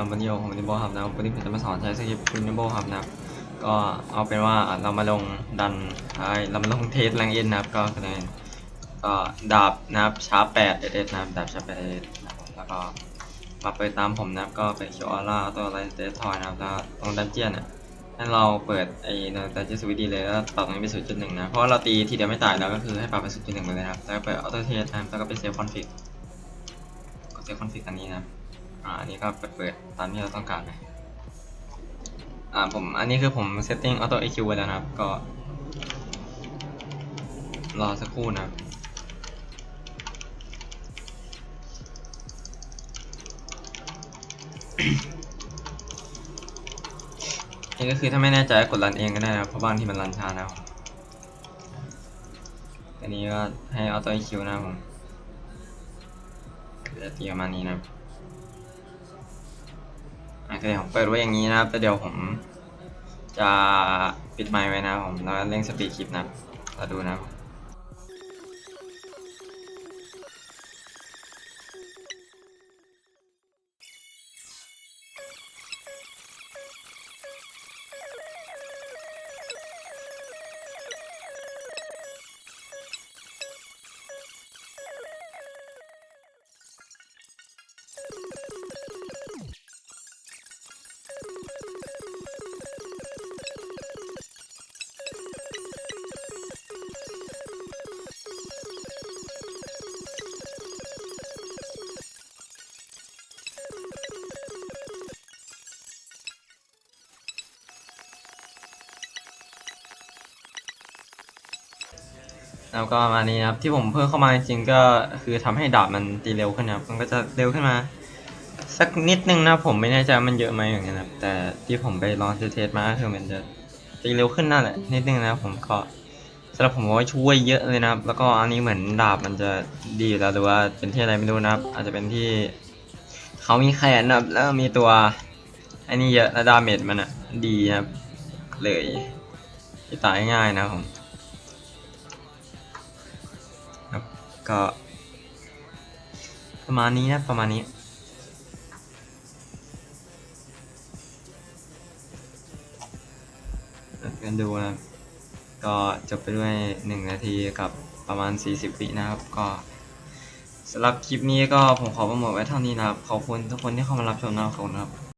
นะครับวันนี้ผมนิโบครับนะครับวันนี้ผมจะมาสอนใช้สกิปคุณนิโบครับนะครับก็เอาเป็นว่าเรามาลงดันใช่เรามาลงเทสแรงเอ็นนะครับก็คะแนนก็ดาบนะครับชาร์ปแปดเอเดนะครับดาบชาร์ปแปดเอเดนะครับแล้วก็มาเปิดตามผมนะครับก็ไปคิวออร่าตัวอะไรเดททอยนะครับแล้วตรงดันเจียนอะให้เราเปิดไอ้ดันเจียนสวิตดีเลยแล้วปรับตรงนี้เป็นศูนย์จุดหนึ่งนะเพราะเราตีทีเดียวไม่ตายแล้วก็คือให้ปรับเป็นศูนย์จุดหนึ่งไปเลยครับแล้วเปิดออโต้เทสนะครับแล้วก็ไปเซฟคอนฟิกก็เซฟคอนฟิกอันนี้นะครับ อ่าอันนี้ก็เปิดเปิดตามที่เราต้องการนะอ่าผมอันนี้คือผมเซตติ้งออโต้ EQ ไว้แล้วนะครับ ก็ รอสักครู่นะครับนี่ก็คือถ้าไม่แน่ใจกดรันเองก็ได้นะเพราะบางที่มันรันช้านะอันนี้ก็ให้ออโต้ EQ นะผมเดี๋ยวตีประมาณนี้นะครับ โอเคผมเปิดไว้อย่างนี้นะครับแต่เดี๋ยวผมจะปิดไมค์ไว้นะผมแล้วเร่งสปีดคลิปนะเราดูนะ แล้วก็มานี้ครับที่ผมเพิ่มเข้ามาจริงๆก็คือทำให้ดาบมันตีเร็วขึ้นครับมันก็จะเร็วขึ้นมา สักนิดนึงนะผมไม่แน่ใจมันเยอะไหมอย่างเงี้ยนะครับแต่ที่ผมไปลองเทสมาก็คือมันจะตีเร็วขึ้นนั่นแหละนิดนึงนะผมก็สำหรับผมว่าช่วยเยอะเลยนะครับแล้วก็อันนี้เหมือนดาบมันจะดีอยู่แล้วหรือว่าเป็นที่อะไรไม่รู้นะครับ อาจจะเป็นที่เขามีแขนนะครับแล้วมีตัวอันนี้เยอะและดาเมจมันอะดีนะครับเลยตายง่ายนะผม ก็ ประมาณนี้นะประมาณนี้กันดูนะก็จบไปด้วย 1 นาทีกับประมาณ 40 วินะครับ ก็สำหรับคลิปนี้ก็ผมขอปรโมทไว้เท่านี้นะครับ ขอบคุณทุกคนที่เข้ามารับชมนะครับขอบคุณครับ